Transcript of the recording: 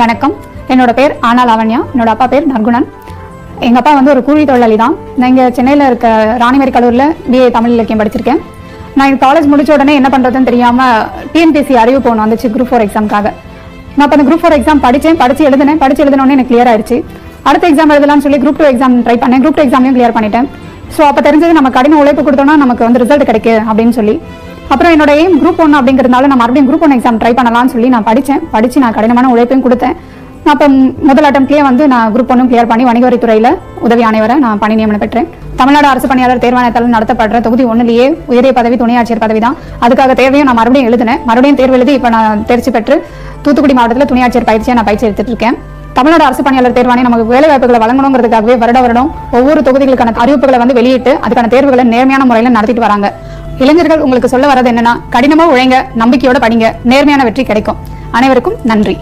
வணக்கம். என்னோட பேர் ஆனா லாவண்யா. என்னோட அப்பா பேர் நற்குணன். எங்கள் அப்பா வந்து ஒரு கூலி தொழிலாளி தான். நான் இங்கே சென்னையில் இருக்க ராணிமேரி கல்லூரியில் பிஏ தமிழ் இலக்கியம் படிச்சிருக்கேன். நான் காலேஜ் முடிச்ச உடனே என்ன பண்ணுறதுன்னு தெரியாமல் டிஎன்பிஎஸ்சி அறிவு போகணும் வந்துச்சு குரூப் ஃபோர் எக்ஸாமுக்காக நான் அப்போ அந்த குரூப் ஃபோர் எக்ஸாம் படித்தேன் படித்து எழுதினேன் படித்து எழுதினோடனே எனக்கு கிளியர் ஆயிடுச்சு அடுத்த எக்ஸாம் எழுதலாம்னு சொல்லி குரூப் டூ எக்ஸாம் ட்ரை பண்ணேன். குரூப் டூ எக்ஸாமையும் கிளியர் பண்ணிட்டேன். ஸோ அப்போ தெரிஞ்சது நம்ம கடின உழைப்பு கொடுத்தோம்னா நமக்கு வந்து ரிசல்ட் கிடைக்கும் அப்படின்னு சொல்லி. அப்புறம் என்னோட எய்ம் குரூப் ஒன் அப்படிங்கிறதுனால நான் மறுபடியும் குரூப் ஒன் எக்ஸாம் ட்ரை பண்ணலாம்னு சொல்லி நான் படித்தேன் படித்து நான் கடினமான உழைப்பையும் கொடுத்தேன். அப்போ முதல் அட்டம்ப்ட்லேயே வந்து நான் குரூப் ஒன்றும் கிளியர் பண்ணி வணிகவரித்துறையில் உதவி ஆணையவரை நான் பணி நியமனம் பெற்றேன். தமிழ்நாடு அரசு பணியாளர் தேர்வாணையத்தால் நடத்தப்படுற தொகுதி ஒன்றுலேயே உயரிய பதவி துணை ஆட்சியர் பதவி தான். அதுக்காக தேர்வையும் நான் மறுபடியும் எழுதினேன். மறுபடியும் தேர்வு எழுதி இப்போ நான் தேர்ச்சி பெற்று தூத்துக்குடி மாவட்டத்தில் துணை ஆட்சியர் பயிற்சியை நான் பயிற்சி எடுத்துட்டு இருக்கேன். தமிழ்நாடு அரசு பணியாளர் தேர்வாணையம் நமக்கு வேலை வாய்ப்புகளை வழங்கணுங்கிறதுக்காகவே வருட வருடம் ஒவ்வொரு தொகுதிகளுக்கான அறிவிப்புகளை வந்து வெளியிட்டு அதுக்கான தேர்வுகளை நேர்மையான முறையில் நடத்திட்டு வராங்க. இளைஞர்கள் உங்களுக்கு சொல்ல வரது என்னன்னா கடினமா உழைங்க நம்பிக்கையோட படிங்க நேர்மையான வெற்றி கிடைக்கும். அனைவருக்கும் நன்றி.